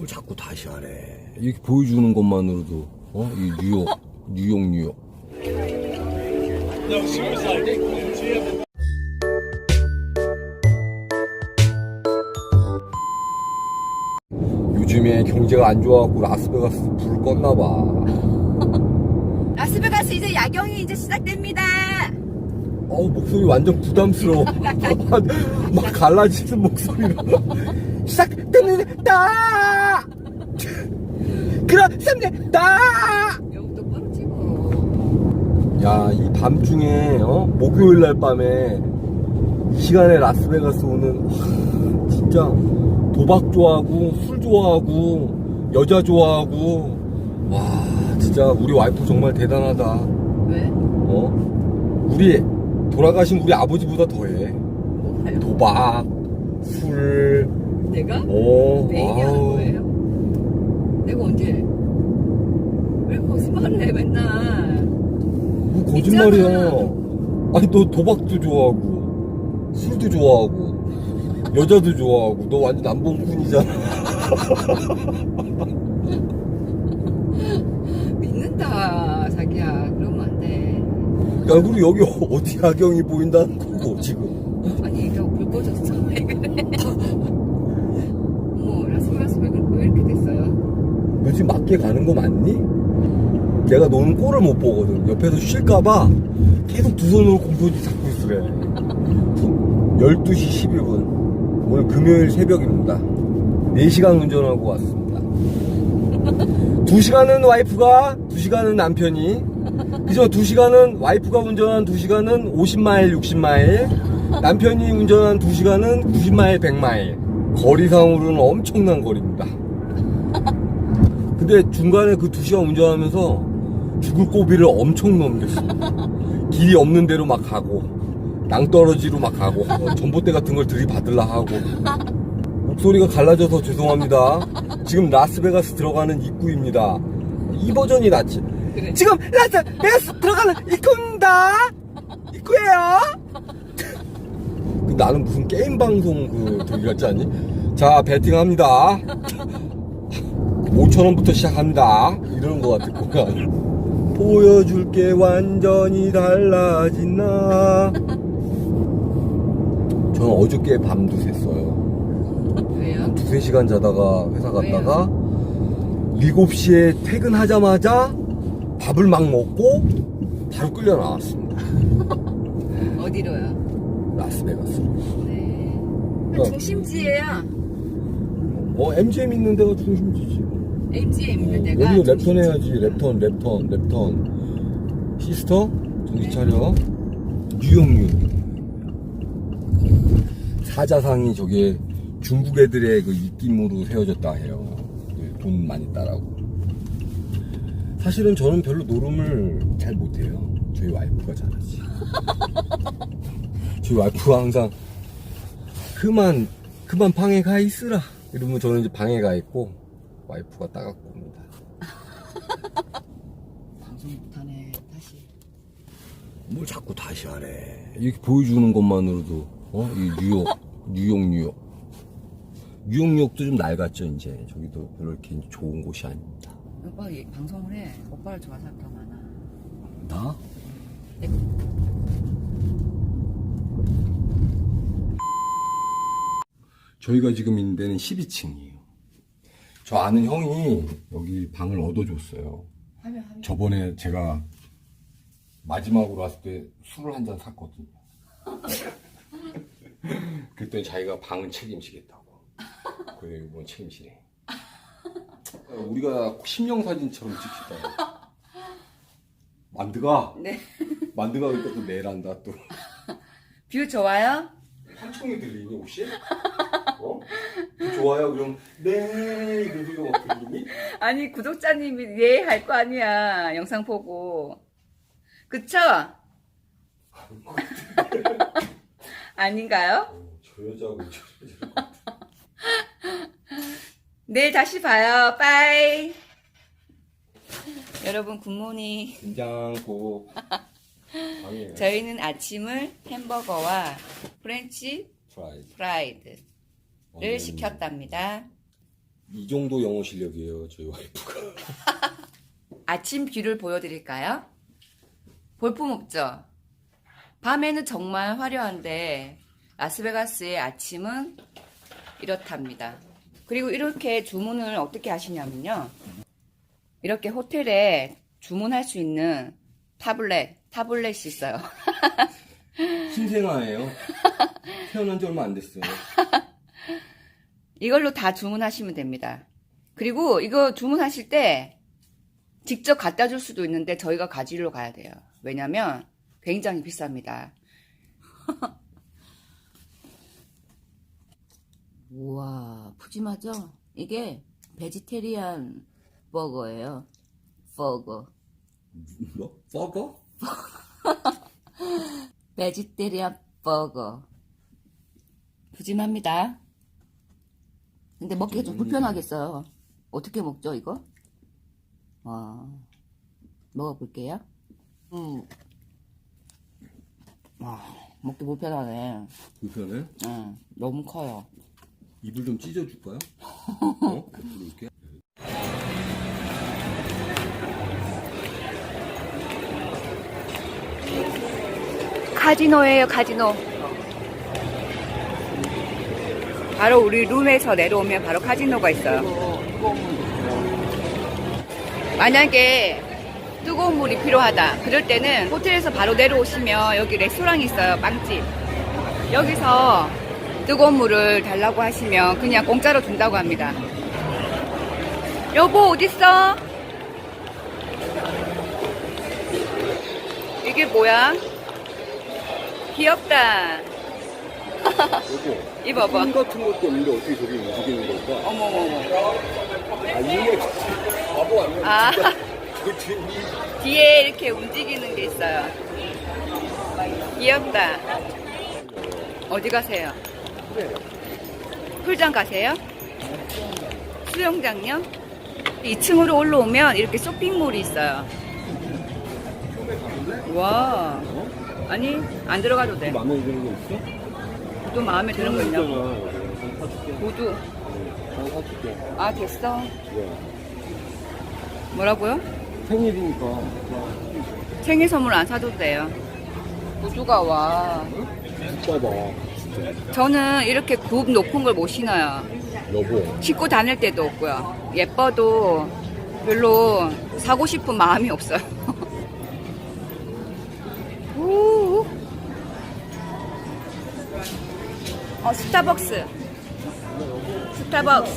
뭘 자꾸 다시 하래. 이렇게 보여주는 것만으로도, 어? 이 뉴욕, 뉴욕, 뉴욕. 요즘에 경제가 안 좋아갖고 라스베가스 불을 껐나 봐. 라스베가스 이제 야경이 이제 시작됩니다. 어우, 목소리 완전 부담스러워. 막 갈라지는 목소리로. 시작됩니다! 그렇습니다! 여기 찍어. 야, 이 밤중에, 어? 목요일 날 밤에, 이 시간에 라스베가스 오는, 와, 진짜, 도박 좋아하고, 술 좋아하고, 여자 좋아하고, 와, 진짜, 우리 와이프 정말 대단하다. 왜? 어? 우리, 돌아가신 우리 아버지보다 더해. 뭐가요? 도박, 술, 내가? 어, 왜 얘기하는 아우. 거예요? 내가 언제? 왜 거짓말을 해 맨날? 뭐 거짓말이야. 아니 너 도박도 좋아하고 술도 좋아하고 여자도 좋아하고 너 완전 남봉꾼이잖아. 믿는다 자기야 그러면 안 돼. 야 그리고 여기 어디 야경이 보인다는 거고 지금. 아니 이거 불 꺼졌어 왜 그래? 어머 라스베가스 왜, 그렇게- 왜 이렇게 맞게 가는 거 맞니? 내가 너는 꼴을 못 보거든. 옆에서 쉴까봐 계속 두 손으로 공포지 잡고 있으래. 12시 12분. 오늘 금요일 새벽입니다. 4시간 운전하고 왔습니다. 2시간은 와이프가, 2시간은 남편이. 그죠? 2시간은 와이프가 운전한 2시간은 50마일, 60마일. 남편이 운전한 2시간은 90마일, 100마일. 거리상으로는 엄청난 거리입니다. 근데 중간에 그 두 시간 운전하면서 죽을 고비를 엄청 넘겼어. 길이 없는 데로 막 가고, 낭떠러지로 막 가고, 어, 전봇대 같은 걸 들이받으려 하고. 목소리가 갈라져서 죄송합니다. 지금 라스베가스 들어가는 입구입니다. 이 버전이 낫지. 그래. 지금 라스베가스 들어가는 입구입니다. 입구예요. 그 나는 무슨 게임 방송 그 저기 같지 않니? 자 배팅합니다. 5천원부터 시작합니다. 이러는 것 같을 거야. 보여줄게 완전히 달라진 나. 저는 어저께 밤도 샜어요. 왜요? 두세 시간 자다가 회사 갔다가 7시에 퇴근하자마자 밥을 막 먹고 바로 끌려 나왔습니다. 어디로요? 라스베가스. 네. 어. 중심지예요. 어, MGM 있는 데가 중심지지. MGM 있는 데가. 여기도 랩턴. 해야지. 랩턴, 랩턴, 랩턴. 시스터? 정신 차려. 뉴욕뉴. 사자상이 저게 중국 애들의 그 입김으로 세워졌다 해요. 그돈 많이 따라고. 사실은 저는 별로 노름을 잘 못해요. 저희 와이프가 잘하지. 저희 와이프가 항상 그만, 그만 방에 가 있으라. 이러면 저는 이제 방에 가 있고, 와이프가 따갖고 옵니다. 방송 못하네. 다시. 뭘 자꾸 다시 하래. 이렇게 보여주는 것만으로도, 어? 이 뉴욕, 뉴욕, 뉴욕. 뉴욕, 뉴욕도 좀 낡았죠, 이제. 저기도 별로 이렇게 좋은 곳이 아닙니다. 오빠 이 방송을 해. 오빠를 좋아하는 사람 더 많아. 나? 저희가 지금 있는 데는 12층이에요. 저 아는 형이 여기 방을 얻어줬어요. 하면 하면. 저번에 제가 마지막으로 왔을 때 술을 한 잔 샀거든요. 그랬더니 자기가 방은 책임지겠다고. 그래, 이번 책임지네. 우리가 심령 사진처럼 찍히다. 만드가, 네. 만드가 그때 또 내란다, 또. 뷰 좋아요? 한총이 들리니, 혹시? 어? 좋아요? 그럼, 네, 소리가 막 들리니? 아니 구독자님이 예 할 거 아니야. 영상 보고. 그쵸? 아닌가요? 어, 저 여자하고 저 여자. 내일 다시 봐요. 빠이. 여러분 굿모닝. 긴장고. 저희는 아침을 햄버거와 프렌치 프라이드. 프라이드 를 오늘 시켰답니다. 이 정도 영어 실력이에요, 저희 와이프가. 아침 뷰를 보여드릴까요? 볼품 없죠? 밤에는 정말 화려한데 라스베가스의 아침은 이렇답니다. 그리고 이렇게 주문을 어떻게 하시냐면요. 이렇게 호텔에 주문할 수 있는 타블렛, 타블렛이 있어요. 신생아예요. 태어난 지 얼마 안 됐어요. 이걸로 다 주문하시면 됩니다. 그리고 이거 주문하실 때 직접 갖다 줄 수도 있는데 저희가 가지러 가야 돼요. 왜냐면 굉장히 비쌉니다. 우와, 푸짐하죠? 이게 베지테리안 버거예요. 버거. 뭐? 버거? 베지테리안 버거. 푸짐합니다. 근데 먹기가 좀 불편하겠어요. 어떻게 먹죠, 이거? 와, 먹어볼게요. 음. 와, 먹기 불편하네. 불편해? 응, 너무 커요. 이불 좀 찢어줄까요? 어? 이렇게? 카지노예요, 카지노. 바로 우리 룸에서 내려오면 바로 카지노가 있어요. 만약에 뜨거운 물이 필요하다. 그럴 때는 호텔에서 바로 내려오시면 여기 레스토랑이 있어요. 빵집. 여기서 뜨거운 물을 달라고 하시면 그냥 공짜로 준다고 합니다. 여보, 어딨어? 이게 뭐야? 귀엽다. 여보. 입어봐. 손 같은 것도 없는데 어떻게 저기 움직이는 걸까? 어머머머. 아, 이게 바보 아니야? 아. 뒤에 이렇게 움직이는 게 있어요. 귀엽다. 어디 가세요? 풀장 가세요? 수영장요? 2층으로 올라오면 이렇게 쇼핑몰이 있어요. 와. 아니, 안 들어가도 돼. 마음에 드는 거 있어? 또 마음에 드는 거 있냐고. 사줄게. 모두. 장 사줄게. 아, 됐어. 왜? 뭐라고요? 생일이니까. 생일 선물 안 사도 돼요. 우주가 와. 진짜 봐. 진짜. 저는 이렇게 굽 높은 걸 못 신어요. 여보. 신고 다닐 때도 없고요. 예뻐도 별로 사고 싶은 마음이 없어요. 어, 스타벅스. 스타벅스.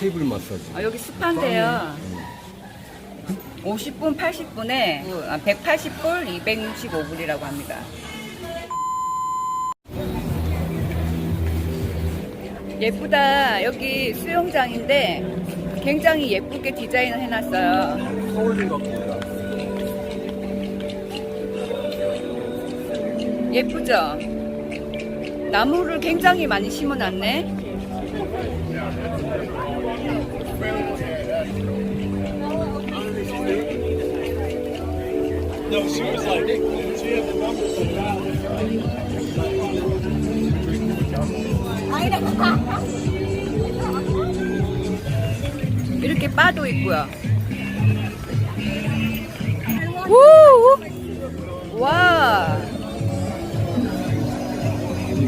테이블 마사지. 아, 여기 스파인데요. 50분, 80분에 180불, 265불이라고 합니다. 예쁘다. 여기 수영장인데 굉장히 예쁘게 디자인을 해놨어요. 서울 생각보다. 예쁘죠? 나무를 굉장히 많이 심어놨네. 이렇게 바도 있고요. 우!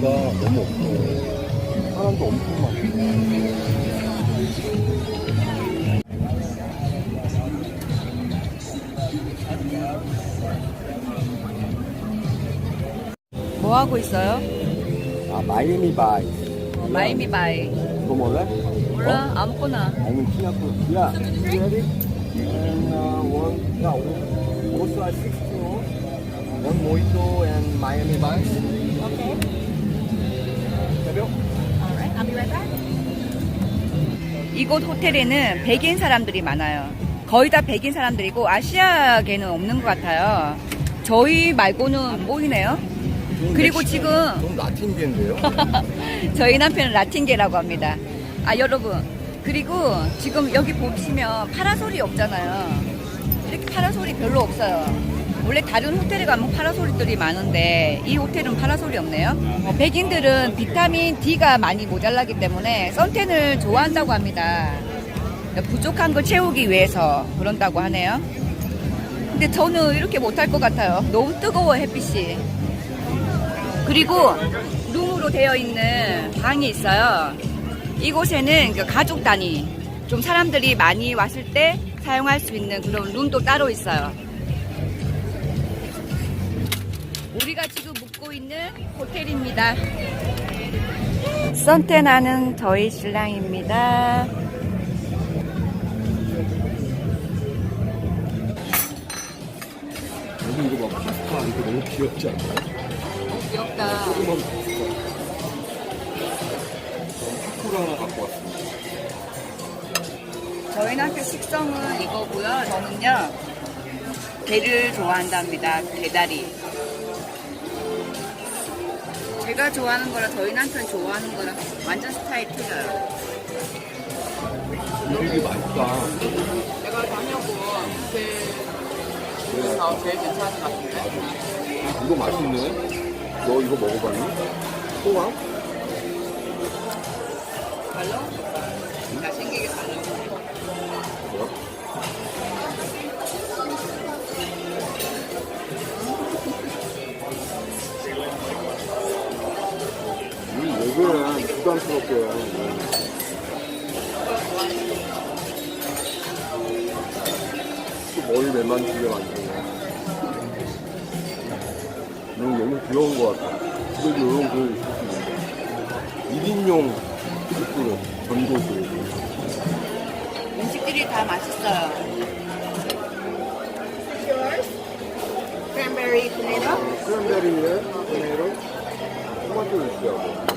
여기가 너무 없어. 사람도 엄청 많고. 뭐 하고 있어요? 아, 마이애미 바이. 마이미 바이. 이거 몰라? 몰라? 아무거나. 아니면 피나코. 야, ready? And uh, one, yeah, also at 16. One mojito and Miami Vice. Okay. 이곳 호텔에는 백인 사람들이 많아요. 거의 다 백인 사람들이고 아시아계는 없는 것 같아요. 저희 말고는 안 보이네요. 그리고 지금 좀 라틴계인데요? 저희 남편은 라틴계라고 합니다. 아 여러분 그리고 지금 여기 보시면 파라솔이 없잖아요. 이렇게 파라솔이 별로 없어요. 원래 다른 호텔에 가면 파라솔들이 많은데 이 호텔은 파라솔이 없네요. 어, 백인들은 비타민 D가 많이 모자라기 때문에 선텐을 좋아한다고 합니다. 부족한 걸 채우기 위해서 그런다고 하네요. 근데 저는 이렇게 못할 것 같아요. 너무 뜨거워 햇빛이. 그리고 룸으로 되어 있는 방이 있어요. 이곳에는 그 가족 단위, 좀 사람들이 많이 왔을 때 사용할 수 있는 그런 룸도 따로 있어요. 있는 호텔입니다. 선텐하는 저희 신랑입니다. 여기 이거 막 파스타 이거 너무 귀엽지 않나? 귀엽다. 조그만 파스타. 파쿠를 하나 갖고 왔습니다. 저희한테 식성은 이거고요. 저는요 게를 좋아한답니다. 게다리. 제가 좋아하는 거랑 저희 남편 좋아하는 거랑 완전 스타일 틀려요. 되게 맛있다. 내가 다녀본 제일에서 제일 괜찮은 것 같은데? 이거 맛있네. 너 이거 먹어봤니? 호박? 별로? 잘생기게 달라. 부담스럽게. 또 머리 매만지게 만드네. 이런 게 너무 귀여운 것 같아. 집에도 이런 거 있을 수 있는데. 1인용 숙소로 전도수. 음식들이 다 맛있어요. Cranberry tomato. 크랜베리에 토마토 토마토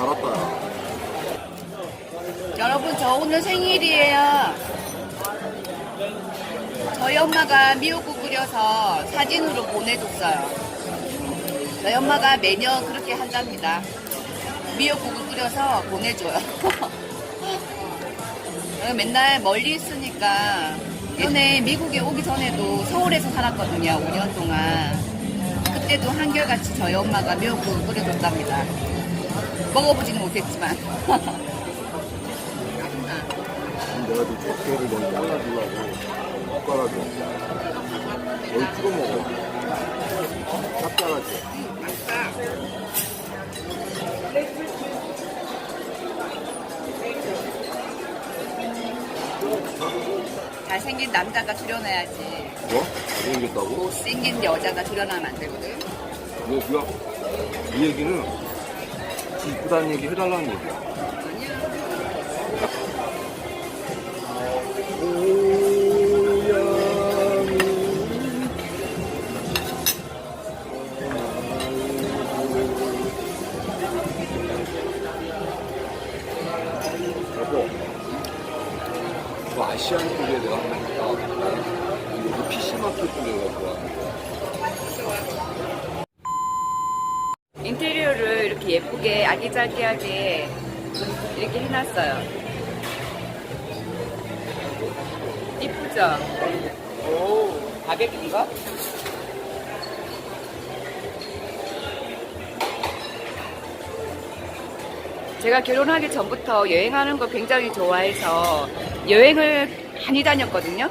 달았다 야. 여러분 저 오늘 생일이에요. 저희 엄마가 미역국 끓여서 사진으로 보내줬어요. 저희 엄마가 매년 그렇게 한답니다. 미역국을 끓여서 보내줘요. 맨날 멀리 있으니까 전에 미국에 오기 전에도 서울에서 살았거든요. 5년 동안. 그때도 한결같이 저희 엄마가 미역국을 끓여줬답니다. 먹어보지는 못했지만. 내가 좀 적게를 먼저 잘라주려고 숟가락에 뭘 찍어 먹어 짭짤하지 잘생긴 남자가 출연해야지. 뭐? 잘생겼다고? 못생긴 여자가 출연하면 안 되거든. 이거 그야 이 얘기는 이쁘다는 얘기 해달라는 얘기야. 여보, 저 아시안 쪽에 내가 왔는데 여기 PC마켓 쪽에 내가 좋아하는 인테리어를 이렇게 예쁘게 아기자기하게 이렇게 해놨어요. 이쁘죠? 오, 바베큐인가? 제가 결혼하기 전부터 여행하는 걸 굉장히 좋아해서 여행을 많이 다녔거든요.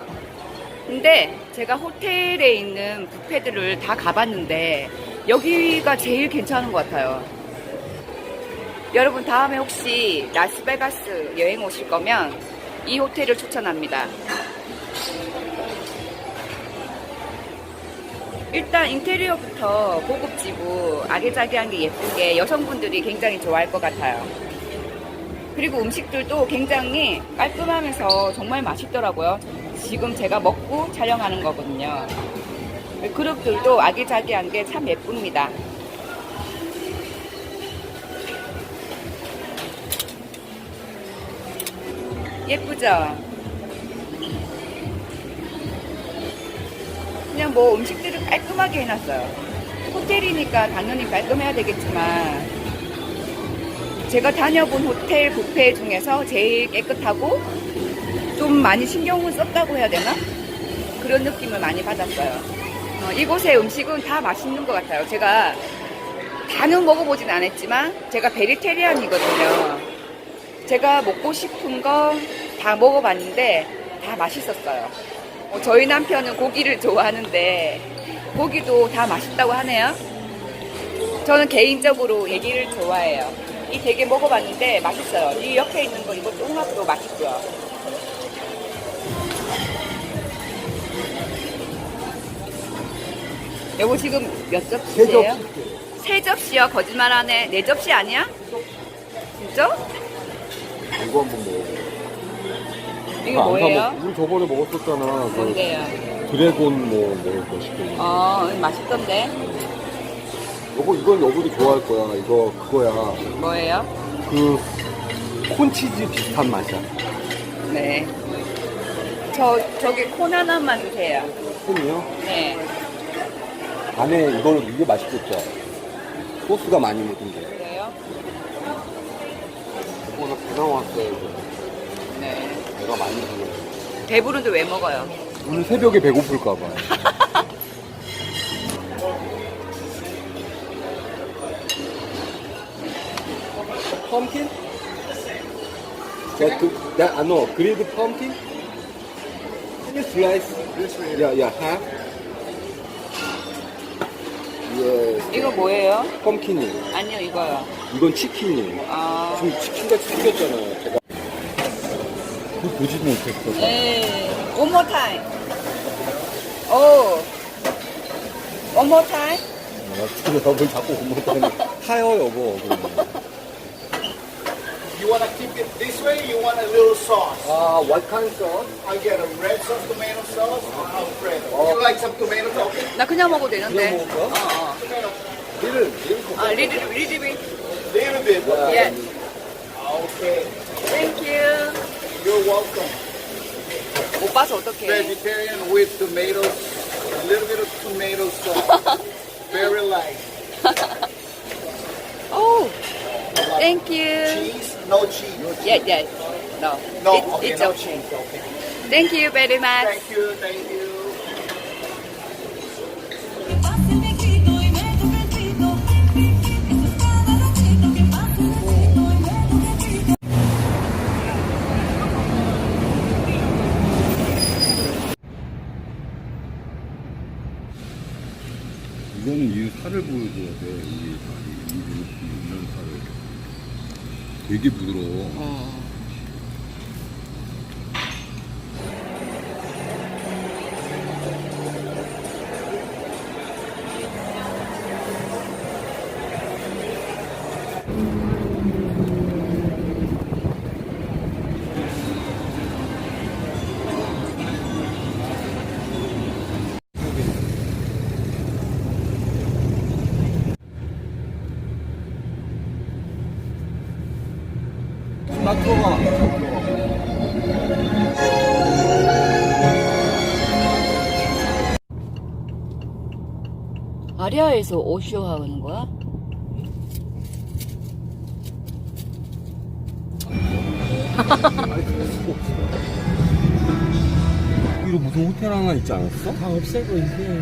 근데 제가 호텔에 있는 뷔페들을 다 가봤는데 여기가 제일 괜찮은 것 같아요. 여러분 다음에 혹시 라스베가스 여행 오실 거면 이 호텔을 추천합니다. 일단 인테리어부터 고급지고 아기자기한 게 예쁜 게 여성분들이 굉장히 좋아할 것 같아요. 그리고 음식들도 굉장히 깔끔하면서 정말 맛있더라고요. 지금 제가 먹고 촬영하는 거거든요. 그룹들도 아기자기한 게 참 예쁩니다. 예쁘죠? 그냥 뭐 음식들을 깔끔하게 해놨어요. 호텔이니까 당연히 깔끔해야 되겠지만 제가 다녀본 호텔 뷔페 중에서 제일 깨끗하고 좀 많이 신경을 썼다고 해야 되나? 그런 느낌을 많이 받았어요. 어, 이곳의 음식은 다 맛있는 것 같아요. 제가 다는 먹어보진 않았지만 제가 베리테리안이거든요. 제가 먹고 싶은 거 다 먹어봤는데 다 맛있었어요. 어, 저희 남편은 고기를 좋아하는데 고기도 다 맛있다고 하네요. 저는 개인적으로 얘기를 좋아해요. 이 되게 먹어봤는데 맛있어요. 이 옆에 있는 거 이거 똥맛도 맛있고요. 여보 지금 몇 접시예요? 세 접시요? 거짓말하네. 네 접시 아니야? 진짜? 이거 한번 먹어. 이거 뭐예요? 우리 저번에 먹었었잖아. 그 뭔데요? 드래곤 뭐 먹을 거 시켜. 어, 맛있던데. 여보 이건 여보도 좋아할 거야. 이거 그거야. 뭐예요? 그 콘치즈 비슷한 맛이야. 네. 저, 저기 콘 하나만 주세요. 콘이요? 네. 안에 이걸 이게 맛있겠죠. 소스가 많이 묻은데. 나 왔어요. 이거. 네. 배가 많이 불러. 배부른데 왜 먹어요? 오늘 새벽에 배고플까 봐. 펌킨? Uh, no, grilled pumpkin? Can you slice? Yeah, yeah, half. Yes. 이거 뭐예요? 펌킨이에요. 아니요, 이거요. 이건 치킨이에요. 아. 지금 치킨같이 생겼잖아요. 제가. 그거 보지도 못했어. 네. One more time. 오. One more time. 아, 여보 자꾸 못하네. 하여 여보. 그러면. You want to keep it this way? You want a little sauce? 아, what kind sauce? I get a red sauce, tomato sauce, or Alfredo. You like some tomato sauce? Okay. 나 그냥 먹어도 되는데. 그냥 먹을까? 어, 어. Tomato. Little, little. 아, 리드, 리드비. Little bit. 예. Okay. Thank you. You're welcome. 못 봐서 어떡해. Vegetarian with tomatoes, a little bit of tomato sauce. Very light. 오. Thank you. Cheese? No cheese. Yeah, yeah. No. No, It- okay, it's no okay. cheese. Okay. Thank you very much. Thank you, thank you. pase me quito y me toque el pito. Eso es cada ratito que pase me quito y me toque el pito. 이거는 이 살을 보여줘야 돼. 이 살이. 이 있는 살을. 되게 부드러워. 막 들어가. 아리아에서 오쇼 하는 거야? 여기로 무슨 호텔 하나 있지 않았어? 다 없애고 이제